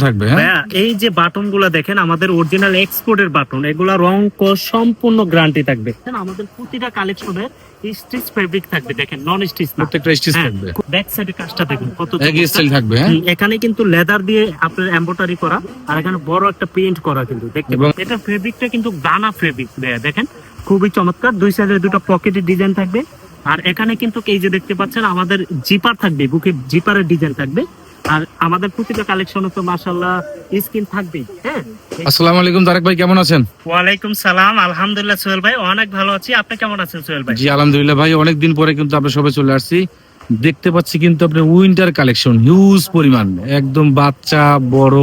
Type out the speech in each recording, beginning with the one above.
থাকবে হ্যাঁ? এই যে বাটনগুলা দেখেন আমাদের অরিজিনাল এক্সপোর্টের বাটন এগুলা রং সম্পূর্ণ গ্যারান্টি থাকবে। আমাদের প্রতিটা কালেকশনের স্টিচ ফেব্রিক থাকবে দেখেন নন স্টিচ প্রত্যেকটা স্টিচ হ্যাঁ, থাকবে। ব্যাক সাইডে কাজটা দেখুন কত স্টাইল থাকবে হ্যাঁ? এখানে কিন্তু লেদার দিয়ে আপনার এমব্রয়ডারি করা আর এখানে বড় একটা প্রিন্ট করা কিন্তু দেখতে এটা ফেব্রিকটা কিন্তু দানা ফেব্রিক দেখেন খুবই চমৎকার। দুই সাইডে দুটো পকেটের ডিজাইন থাকবে আর এখানে কিন্তু এই যে দেখতে পাচ্ছেন আমাদের জিপার থাকবে বুকে জিপারের ডিজাইন থাকবে। আর আমাদের প্রতিটা কালেকশনে তো মাশাআল্লাহ স্কিন থাকবেই হ্যাঁ? আসসালামু আলাইকুম তারেক ভাই কেমন আছেন? ওয়ালাইকুম সালাম আলহামদুলিল্লাহ সোহেল ভাই অনেক ভালো আছি। আপনি কেমন আছেন সোহেল ভাই? জি আলহামদুলিল্লাহ ভাই অনেকদিন পরে কিন্তু আমরা সবাই চলে আসছি। দেখতে পাচ্ছি কিন্তু আপনার উইন্টার কালেকশন হিউজ পরিমাণ একদম বাচ্চা বড়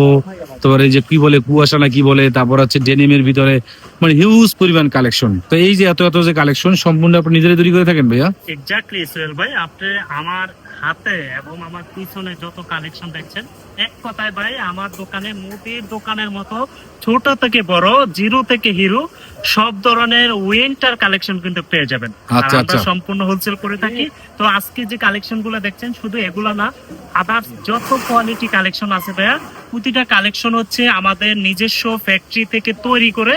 তারপরে এই যে কি বলে কুয়াশা না কি বলে, তারপর হচ্ছে ডেনিমের ভিতরে মানে হিউজ পরিমাণ কালেকশন তো এই যে এত এত যে কালেকশন সম্পূর্ণ আপনি নিজেরাই তৈরি করে থাকেন ভাইয়া? এক্স্যাক্টলি সোহেল ভাই, আপনি আমার হাতে এবং আমার পিছনে যত কালেকশন দেখছেন এক কথায় ভাই আমার দোকানে মুদির দোকানের মতো ছোট থেকে বড় জিরো থেকে হিরো সব ধরনের উইন্টার কালেকশন কিন্তু পেয়ে যাবেন আচ্ছা, আমরা আচ্ছা। সম্পূর্ণ হোলসেল করে থাকি তো আজকে যে কালেকশনগুলো দেখছেন শুধু এগুলো না আদার্স যত কোয়ালিটি কালেকশন আছে ভাইয়া প্রতিটা কালেকশন হচ্ছে আমাদের নিজস্ব ফ্যাক্টরি থেকে তৈরি করে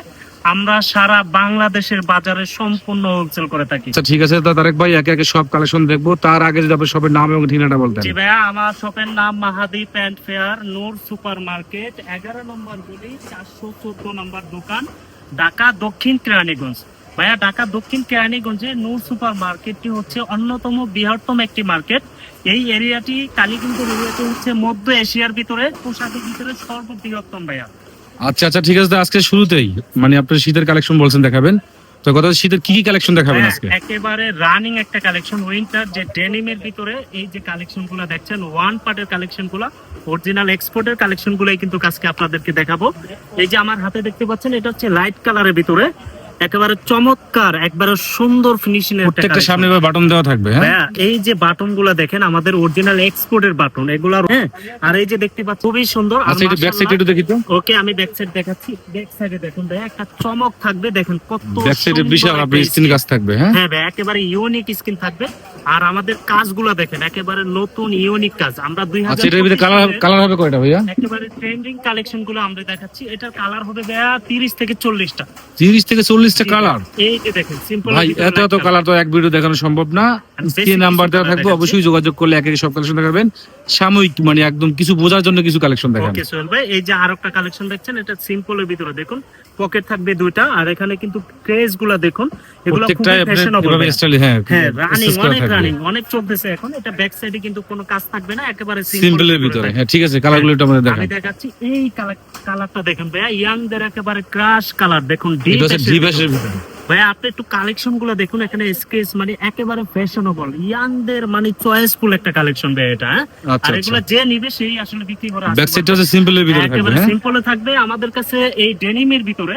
আমরা সারা বাংলাদেশের বাজারে সম্পূর্ণ হোলসেল করে থাকি। আচ্ছা ঠিক আছে তারেক ভাই একে একে সব কালেকশন দেখব। তার আগে যদি আপনার সবের নাম এবং ঠিকানাটা বলতেন। জি ভাইয়া আমার শপের নাম Mahadi pant fair Noor super market এগারো নম্বর গলি চারশো চোদ্দ নম্বর দোকান ঢাকা দক্ষিণ কেরানীগঞ্জ। ভাইয়া ঢাকা দক্ষিণ কেরানীগঞ্জে নূর সুপার মার্কেটটি হচ্ছে অন্যতম বৃহত্তম একটি মার্কেট। এই এরিয়াটি কালীগঞ্জ এরিয়াটি হচ্ছে মধ্য এশিয়ার ভিতরে পোশাকের ভিতরে সর্ববৃহত্তম ভাইয়া। আচ্ছা আচ্ছা ঠিক আছে আজকে শুরুতেই। মানে আপনার শীতের কালেকশন বলছেন দেখাবেন। তো কথা শীতের কি কি কালেকশন দেখাবেন হ্যাঁ, আজকে? একেবারে রানিং একটা কালেকশন উইন্টার যে ডেনিম এর ভিতরে এই যে কালেকশনগুলো দেখছেন ওয়ান পার্টের কালেকশনগুলো অরিজিনাল এক্সপোর্টের কালেকশন গুলোই কিন্তু আজকে আপনাদেরকে দেখাবো। এই যে আমার হাতে দেখতে পাচ্ছেন এটা হচ্ছে লাইট কালারের ভিতরে। একেবারে চমৎকার একবারে সুন্দর ফিনিশিং এর প্রত্যেকটা। সামনে বাটন দেওয়া থাকবে হ্যাঁ? এই যে বাটনগুলা দেখেন আমাদের অরিজিনাল এক্সপোর্টের বাটন এগুলা হ্যাঁ আর এই যে দেখতে পাচ্ছেন খুবই সুন্দর আচ্ছা এটা ব্যাক সাইড একটু দেখি তো। ওকে আমি ব্যাক সাইড দেখাচ্ছি ব্যাক সাইডে দেখুন ভাইয়া একটা চমক থাকবে দেখেন কত ব্যাক সাইডে বিশাল আপনার স্ক্রিন কাজ থাকবে হ্যাঁ? হ্যাঁ ভাই একেবারে ইউনিক স্কিন থাকবে। আর আমাদের কাজগুলো দেখেন একেবারে নতুন ইউনিক কাজ। আমরা দুই আচ্ছা এটার ভিতরে কালার কালার হবে কয়টা ভাইয়া? একেবারে ট্রেন্ডিং কালেকশনগুলো আমরা দেখাচ্ছি। এটার কালার হবে ভাইয়া তিরিশ থেকে চল্লিশটা। তিরিশ থেকে চল্লিশটা কালার এই যে দেখেন সিম্পল ভাই এত এত কালার তো এক ভিডিও দেখানো সম্ভব না। নাম্বার দেওয়া থাকবে অবশ্যই যোগাযোগ করলে এক এক সব কালেকশন দেখাবেন। সাময়িক মানে একদম কিছু বোঝার জন্য কিছু কালেকশন দেখান ওকে সোহেল ভাই এই যে আর একটা কালেকশন দেখছেন এটা সিম্পলের ভিতরে দেখুন পকেট থাকবে দুইটা আর এখানে কিন্তু ক্রেজগুলা দেখুন এগুলো খুবই ফ্যাশনেবল হ্যাঁ হ্যাঁ রানিং অনেক রানিং অনেক চলতেছে এখন এটা ব্যাক সাইডে কিন্তু কোনো কাজ থাকবে না একেবারে সিম্পলের ভিতরে হ্যাঁ ঠিক আছে কালারগুলো একটু আমাদের দেখান। আমি দেখাচ্ছি এই কালারটা দেখেন ভাইয়া ইয়াংদের একেবারে ক্রাশ কালার দেখুন ডিপ ভিতরে ভাইয়া আপনি একটু কালেকশনগুলো দেখুন এখানে স্কেচ মানে একেবারে ফ্যাশনেবল ইয়াংদের মানে চয়েসফুল একটা কালেকশন ভাই এটা হ্যাঁ? আচ্ছা আর আচ্ছা। এগুলো যে নিবে সেই আসলে বিক্রি করে ব্যাক সাইডটা হচ্ছে সিম্পলের ভিতরে থাকবে একেবারে হ্যাঁ সিম্পলে থাকবে। আমাদের কাছে এই ডেনিমের ভিতরে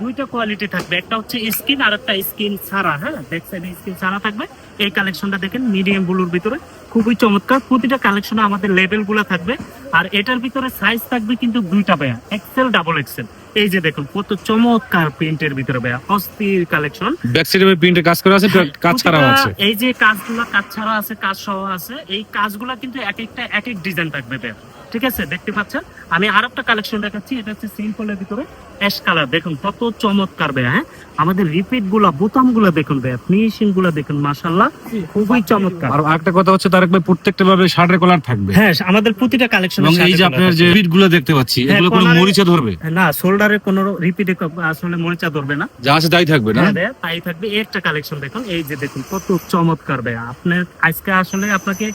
দুইটা কোয়ালিটি থাকবে। একটা হচ্ছে স্কিন আর একটা স্কিন ছাড়া হ্যাঁ? ব্যাক সাইডে স্কিন ছাড়া থাকবে। এই কালেকশনটা দেখেন মিডিয়াম ব্লুর ভিতরে। খুবই চমৎকার। প্রতিটা কালেকশনে আমাদের লেভেলগুলো থাকবে। আর এটার ভিতরে সাইজ থাকবে কিন্তু দুইটা ভাইয়া। এক্সেল ডাবল এক্সেল এই যে দেখুন কত চমৎকার প্রিন্টের ভিতরে ভাইয়া অস্থির কালেকশন ব্যাকসাইডে প্রিন্টে কাজ করা আছে কাজ ছাড়াও আছে। এই যে কাজগুলো কাজ ছাড়া আছে কাজ সহ আছে এই কাজগুলো কিন্তু এক একটা এক এক ডিজাইন থাকবে ভাইয়া। ঠিক আছে? দেখতে পাচ্ছেন? আমি আর একটা কালেকশন দেখাচ্ছি। এটা হচ্ছে সিম্পলের ভিতরে অ্যাশ কালার দেখুন কত চমৎকার ভাইয়া হ্যাঁ? আমাদের রিপিটগুলা বোতামগুলা দেখুন ভাইয়া ফিনিশিংগুলা দেখুন মাশাল্লাহ খুবই চমৎকার। আর আরেকটা কথা হচ্ছে তারেক ভাই প্রত্যেকটা ভাবে শার্টের কলার থাকবে। হ্যাঁ আমাদের প্রতিটা কালেকশন এবং এই যে আপনার যে বিটগুলো দেখতে পাচ্ছি হ্যাঁ, এগুলো কোনো মরিচা ধরবে? না শোল্ডারে কোনো রিপিটে আসলে মরিচা ধরবে না। যা আছে তাই থাকবে না? হ্যাঁ ভাইয়া, তাই থাকবে। এই একটা কালেকশন দেখুন এই যে দেখুন কত চমৎকার ভাইয়া। আপনার আজকে আসলে আপনাকে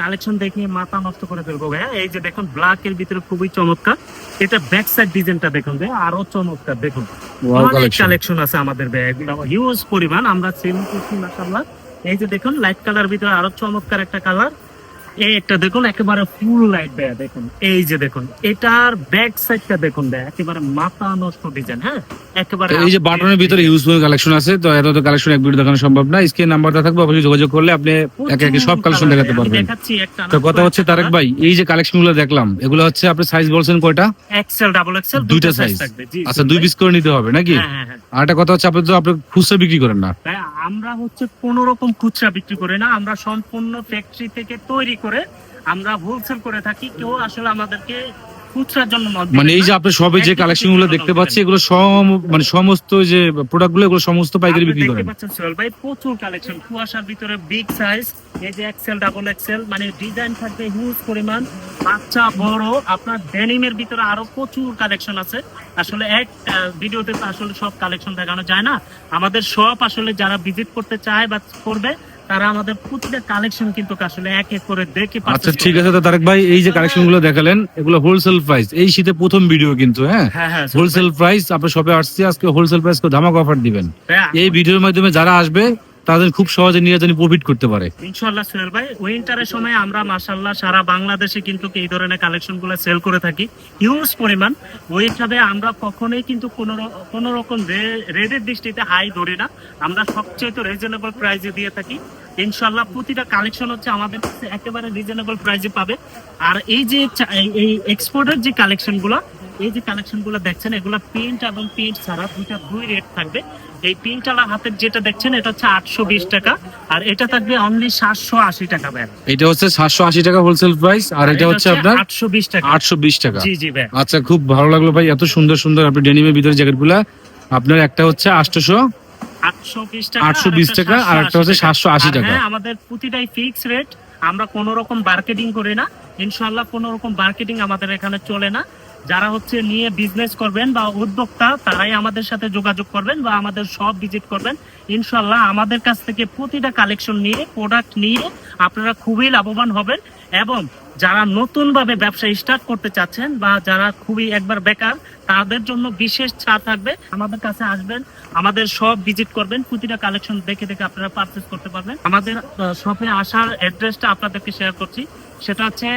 কালেকশন দেখে মাথা নষ্ট করে ফেলব ভাইয়া। এই যে দেখুন ব্ল্যাক এর ভিতরে খুবই চমৎকার। এটা ব্যাক সাইড ডিজাইনটা দেখুন ভাইয়া আরও চমৎকার দেখুন। অনেক কালেকশন আছে আমাদের ভাইয়া এগুলো হিউজ পরিমাণ আমরা সেল করছি মাশাআল্লাহ। এই যে দেখুন লাইট কালার ভিতরে আরও চমৎকার একটা কালার এই একটা দেখুন একেবারে ফুল লাইট ভাইয়া দেখুন। এই যে দেখুন এটার ব্যাক সাইডটা দেখুন ভাইয়া একেবারে মাথা নষ্ট ডিজাইন হ্যাঁ? একেবারে এই যে বাটনের ভিতরে ইউজফুল কালেকশন আছে তো এত তো কালেকশন এক ভিডিও দেখানো সম্ভব না। স্ক্রিন নাম্বারটা থাকবে অবশ্যই যোগাযোগ করলে আপনি একে একে সব কালেকশন দেখাতে পারবেন। তো কথা হচ্ছে তারেক ভাই এই যে কালেকশনগুলো দেখলাম এগুলো হচ্ছে আপনি সাইজ বলছেন কয়টা? এক্সেল ডাবল এক্সেল দুইটা সাইজ থাকবে জি আচ্ছা দুই পিস করে নিতে হবে নাকি? হ্যাঁ হ্যাঁ হ্যাঁ। আর একটা কথা হচ্ছে আপনি তো আপনি খুচরা বিক্রি করেন না। আমরা হচ্ছে কোন রকম খুচরা বিক্রি করি না আমরা সম্পূর্ণ ফ্যাক্টরি থেকে তৈরি করে। আমরা হোলসেল করে থাকি কেউ আসলে আমাদেরকে খুচরার জন্য মানে এই যে আপনি সবে যে কালেকশনগুলো দেখতে পাচ্ছি এগুলো সম মানে সমস্ত যে প্রোডাক্টগুলো এগুলো সমস্ত পাইকারি বিক্রি দেখতে করেন। পাচ্ছেন সোহেল ভাই প্রচুর কালেকশন কুয়াশার ভিতরে বিগ সাইজ এই যে এক্সেল ডাবল এক্সেল মানে ডিজাইন থাকবে হিউজ পরিমাণ বাচ্চা বড় আপনার ডেনিমের ভিতরে আরও প্রচুর কালেকশন আছে। আসলে এক ভিডিওতে আসলে সব কালেকশন দেখানো যায় না। আমাদের সব আসলে যারা ভিজিট করতে চায় বা করবে তারা আমাদের প্রতিটা কালেকশন কিন্তু আসলে এক এক করে দেখে আচ্ছা ঠিক আছে তো তারেক ভাই এই যে কালেকশনগুলো দেখালেন এগুলো হোলসেল প্রাইস এই শীতে প্রথম ভিডিও কিন্তু হ্যাঁ? হ্যাঁ হ্যাঁ হোলসেল প্রাইস আপনার শপে আসছে আজকে হোলসেল প্রাইস ধামাক অফার দিবেন। এই ভিডিওর মাধ্যমে যারা আসবে তাদের খুব সহজে নিয়ে প্রফিট করতে পারে। ইনশাল্লাহ সোহেল ভাই, উইন্টারের সময় আমরা মাসাল্লাহ সারা বাংলাদেশে কিন্তু এই ধরনের কালেকশনগুলো সেল করে থাকি। হিউজ পরিমাণ। ওই হিসাবে আমরা কখনোই কিন্তু কোনো কোনো রকম রেডের দৃষ্টিতে হাই ধরি না। আমরা সবচেয়ে তো রিজনেবল প্রাইসে দিয়ে থাকি। ইনশাল্লাহ প্রতিটা কালেকশন হচ্ছে আমাদের কাছে একেবারে রিজনেবল প্রাইসে পাবে। আর এই যে এই- এক্সপোর্টের যে কালেকশনগুলো এই যে কালেকশনগুলো দেখছেন এগুলো প্রিন্ট এবং প্রিন্ট ছাড়া দুইটা দুই রেট থাকবে। এই আলা হাতের যেটা দেখছেন এটা হচ্ছে আটশো বিশ টাকা। আর এটা থাকবে অনলি সাতশো আশি টাকা ব্যাগ এটা হচ্ছে সাতশো আশি টাকা হোলসেল প্রাইস আর এটা হচ্ছে আপনার আটশো বিশ টাকা। আটশো বিশ টাকা। জি জি ব্যাগ আচ্ছা খুব ভালো লাগল ভাই এত সুন্দর সুন্দর আপনি ডেনিমের ভিতরে জ্যাকেটগুলা আপনার একটা হচ্ছে আটশোশো আটশো বিশ টাকা আর একটা হচ্ছে 780 আর টাকা। হ্যাঁ আমাদের প্রতিটাই ফিক্স রেট আমরা কোনো রকম মার্কেটিং করি না। ইনশাল্লাহ কোনো রকম মার্কেটিং আমাদের এখানে চলে না। যারা হচ্ছে নিয়ে বিজনেস করবেন বা উদ্যোক্তা, তারাই আমাদের সাথে যোগাযোগ করবেন বা আমাদের সব ভিজিট করবেন। ইনশাল্লাহ আমাদের কাছ থেকে প্রতিটা কালেকশন নিয়ে প্রোডাক্ট নিয়ে আপনারা খুবই লাভবান হবেন এবং যারা নতুনভাবে ব্যবসা স্টার্ট করতে চাচ্ছেন বা যারা খুবই একবার বেকার, তাদের জন্য বিশেষ ছাড় থাকবে। আমাদের কাছে আসবেন, আমাদের সব ভিজিট করবেন, প্রতিটা কালেকশন দেখে দেখে আপনারা পারচেস করতে পারবেন। আমাদের শপে আসার অ্যাড্রেসটা আপনাদেরকে শেয়ার করছি। সেটা হচ্ছে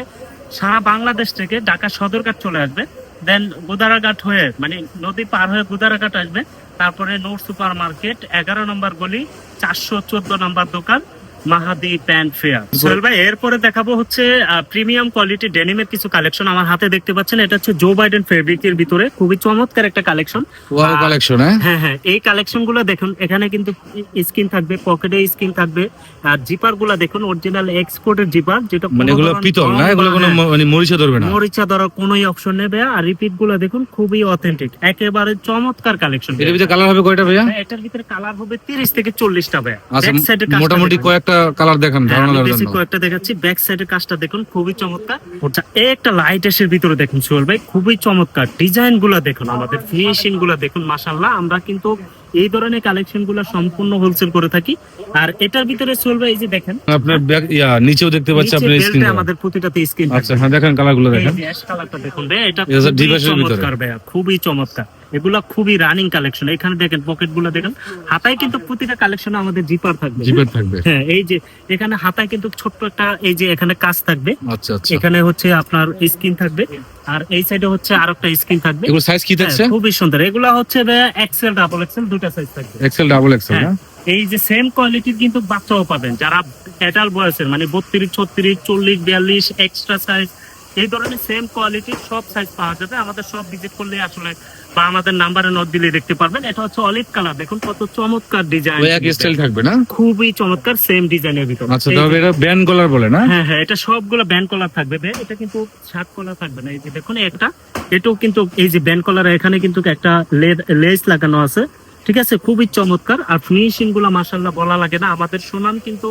সারা বাংলাদেশ থেকে ঢাকা সদরঘাট চলে আসবে। দেন গোদারাঘাট হয়ে মানে নদী পার হয়ে গোদারাঘাট আসবে। তারপরে নোট সুপার মার্কেট এগারো নম্বর গলি, চারশো চোদ্দ নম্বর দোকান। মাহাদি প্যান্ট ফেয়ার। সোহেল ভাই এরপরে দেখাবো হচ্ছে প্রিমিয়াম কোয়ালিটি ডেনিমের কিছু কালেকশন আমার হাতে দেখতে পাচ্ছেন। এটা হচ্ছে জো বাইডেন ফেব্রিকের ভিতরে খুবই চমৎকার একটা কালেকশন। ওয়াও কালেকশন হ্যাঁ? হ্যাঁ হ্যাঁ এই কালেকশনগুলো দেখুন এখানে কিন্তু স্কিন থাকবে পকেটে স্কিন থাকবে আর জিপারগুলা দেখুন অরিজিনাল এক্সপোর্টের জিপার যেটা মানে এগুলো পিতল না? এগুলো কোনো হ্যাঁ, মানে মরিচা ধরবে না? মরিচা ধরার কোনোই অপশন নেবে আর রিপিটগুলা দেখুন খুবই অথেন্টিক একেবারে চমৎকার কালেকশন এর ভিতরে কালার হবে কয়টা ভাইয়া? এটার ভিতরে কালার হবে তিরিশ থেকে চল্লিশটা ভাই আচ্ছা মোটামুটি কয়েকটা কালার দেখান হ্যাঁ, ধারণা দেওয়ার জন্য। কয়েকটা দেখাচ্ছি। ব্যাক সাইডের কাজটা দেখুন খুবই চমৎকার। আচ্ছা, এই একটা লাইট এসের ভিতরে দেখুন সোহেল ভাই খুবই চমৎকার। ডিজাইনগুলা দেখুন আমাদের ফিনিশিংগুলা দেখুন আমরা কিন্তু এই ধরনের কালেকশনগুলা সম্পূর্ণ হোলসেল করে থাকি। আর এটার ভিতরে সোহেল ভাই এই যে দেখেন আপনার ব্যাক ইয়া নিচেও দেখতে পাচ্ছি নিচে আপনার স্ক্রিন আমাদের প্রতিটাতে স্ক্রিন আচ্ছা হ্যাঁ দেখেন এই দেখেন কালারটা দেখুন ভাই এটা চমৎকার ভাইয়া খুবই চমৎকার। এগুলা খুবই রানিং কালেকশন এখানে দেখেন পকেটগুলো দেখেন। হাতায় কিন্তু প্রতিটা কালেকশনে আমাদের জিপার থাকবে। জিপের থাকবে। হ্যাঁ এই যে এখানে হাতায় কিন্তু ছোট্ট একটা এই যে এখানে কাজ থাকবে। আচ্ছা আচ্ছা। এখানে হচ্ছে আপনার স্ক্রিন থাকবে। আর এই সাইডে হচ্ছে আর একটা স্ক্রিন থাকবে। এগুলো সাইজ কি থাকছে হ্যাঁ, খুবই সুন্দর। এগুলা হচ্ছে এক্সেল ডাবল এক্সেল দুটা সাইজ থাকবে। এক্সেল ডাবল এক্সেল হ্যাঁ, এই যে সেম কোয়ালিটির কিন্তু বাচ্চাও পাবেন। যারা এটাল বয়সের মানে বত্রিশ ছত্রিশ চল্লিশ বিয়াল্লিশ এক্সট্রা সাইজ এই ধরনের সেম কোয়ালিটির সব সাইজ পাওয়া যাবে। আমাদের সব ভিজিট করলে আসলে বা আমাদের নাম্বারে নোট দিলে দেখতে পারবেন। এটা হচ্ছে অলিভ কালার দেখুন কত চমৎকার ডিজাইন এক স্টাইল থাকবে না? খুবই চমৎকার সেম ডিজাইনের ভিতর। আচ্ছা তবে এটা ব্যান্ড কলার বলে না? হ্যাঁ হ্যাঁ এটা সবগুলো ব্যান্ড কলার থাকবে। বে, এটা কিন্তু শার্ট কলার থাকবে না। এই যে দেখুন একটা এটাও কিন্তু এই যে ব্যান্ড কলার এখানে কিন্তু একটা লেস লাগানো আছে। ঠিক আছে? খুবই চমৎকার। আর ফিনিশিংগুলো মাসাল্লাহ বলা লাগে না। আমাদের সুনাম কিন্তু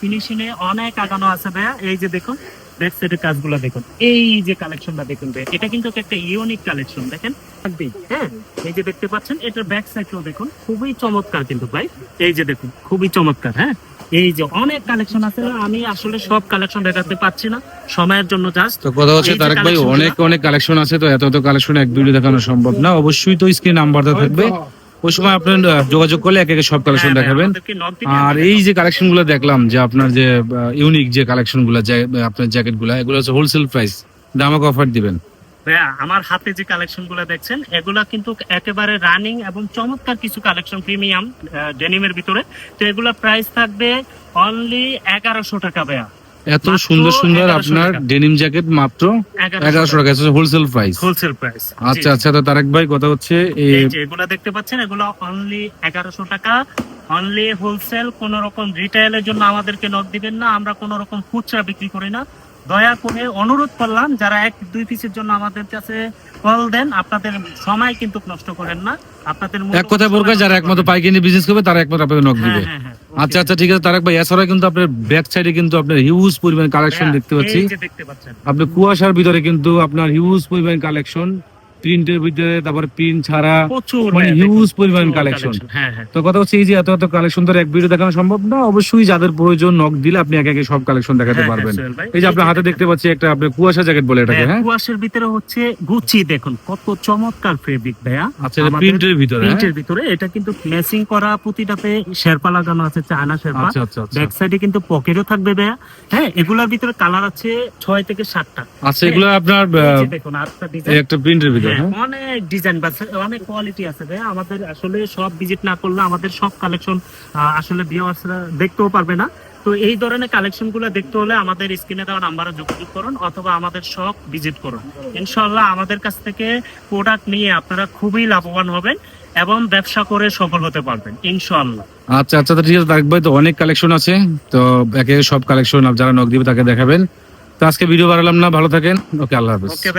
ফিনিশিং এ অনেক আগানো আছে ভাইয়া। এই যে দেখুন ব্যাক সাইডের কাজগুলো দেখুন। এই যে কালেকশনটা দেখুন এটা কিন্তু একটা ইউনিক কালেকশন দেখেন? থাকবেই, হ্যাঁ? এই যে দেখতে পাচ্ছেন এটার ব্যাক সাইডটাও দেখুন খুবই চমৎকার কিন্তু ভাই। এই যে দেখুন খুবই চমৎকার হ্যাঁ? এই যে অনেক কালেকশন আছে আমি আসলে সব কালেকশন দেখাতে পাচ্ছি না সময়ের জন্য জাস্ট তো কথা হচ্ছে তারেক ভাই অনেক অনেক কালেকশন আছে তো এত এত কালেকশন এক দুইটা দেখানো সম্ভব না। অবশ্যই তো স্ক্রিন নাম্বারটা থাকবে। ওই সময় আপনার যোগাযোগ করলে এক এক সব হ্যাঁ, কালেকশন দেখাবেন। আর এই যে কালেকশনগুলো দেখলাম যে আপনার যে ইউনিক যে কালেকশনগুলো আপনার জ্যাকেটগুলা এগুলো হচ্ছে হোলসেল প্রাইস দামক অফার দিবেন। ভাইয়া, আমার হাতে যে কালেকশনগুলো দেখছেন এগুলা কিন্তু একেবারে রানিং এবং চমৎকার কিছু কালেকশন প্রিমিয়াম ডেনিমের ভিতরে। তো এগুলা প্রাইস থাকবে অনলি এগারোশো টাকা ভাইয়া। এত সুন্দর সুন্দর আপনার ডেনিম জ্যাকেট মাত্র এগারোশো টাকা। হোলসেল প্রাইস হোলসেল প্রাইস আচ্ছা আচ্ছা তো তারেক ভাই কথা হচ্ছে এগুলা দেখতে পাচ্ছেন এগুলো অনলি এগারোশো টাকা। অনলি হোলসেল কোন রকম রিটেলের জন্য আমাদেরকে নক দিবেন না। আমরা কোন রকম খুচরা বিক্রি করি না। দয়া করে অনুরোধ করলাম যারা এক দুই পিসের জন্য আমাদের কাছে কল দেন আপনাদের সময় কিন্তু নষ্ট করেন না। আপনাদের এক কথা বলব যারা একমাত্র পাইকারি বিজনেস করবে তারা একমাত্র আপনাদের নক দিবে। হ্যাঁ, হ্যাঁ, হ্যাঁ, আচ্ছা আচ্ছা ঠিক আছে তারেক ভাই এছাড়া কিন্তু আপনার ব্যাক সাইডে কিন্তু আপনার হিউজ পরিমাণ কালেকশন দেখতে পাচ্ছি। আপনি কুয়াশার ভিতরে কিন্তু আপনার হিউজ পরিমাণ কালেকশন প্রিন্টের ভিতরে তারপর প্রিন্ট ছাড়া প্রচুর মানে হিউজ পরিমাণ কালেকশন হ্যাঁ হ্যাঁ। তো কথা হচ্ছে এই যে এত এত কালেকশন তো এক ভিডিও দেখানো সম্ভব না অবশ্যই যাদের প্রয়োজন নক দিলে আপনি একে একে সব কালেকশন দেখাতে হ্যাঁ, পারবেন। এই যে আপনার হাতে দেখতে পাচ্ছি একটা আপনার কুয়াশা জ্যাকেট বলে এটাকে হ্যাঁ, কুয়াশার ভিতরে হচ্ছে গুচি দেখুন কত চমৎকার ফেব্রিক ভাইয়া। আচ্ছা এটা প্রিন্টের ভিতরে? প্রিন্টের ভিতরে এটা কিন্তু ম্যাচিং করা প্রতিটাতে শেরপা লাগানো আছে চায়না শেরপা। আচ্ছা আচ্ছা আচ্ছা। ব্যাক সাইডে কিন্তু পকেটও থাকবে ভাইয়া। হ্যাঁ এগুলোর ভিতরে কালার আছে ছয় থেকে সাতটা। আচ্ছা এগুলো আপনার একটা প্রিন্টের ভিতরে। হ্যাঁ অনেক ডিজাইন আছে অনেক কোয়ালিটি আছে ভাইয়া। আমাদের আসলে সব ভিজিট না করলে আমাদের সব কালেকশন আসলে ভিউয়ার্সরা দেখতেও পারবে না। তো এই ধরনের কালেকশনগুলো দেখতে হলে আমাদের স্ক্রিনে দেওয়া নাম্বারে যোগাযোগ করুন অথবা আমাদের শপ ভিজিট করুন। ইনশাল্লাহ আমাদের কাছ থেকে প্রোডাক্ট নিয়ে আপনারা খুবই লাভবান হবেন এবং ব্যবসা করে সফল হতে পারবেন ইনশাল্লাহ আচ্ছা আচ্ছা ঠিক আছে ভাই তো অনেক কালেকশন আছে। তো একে সব কালেকশন যারা নক দিবে তাকে দেখাবেন। তো আজকে ভিডিও বাড়ালাম না ভালো থাকেন। ওকে আল্লাহ হাফেজ। ওকে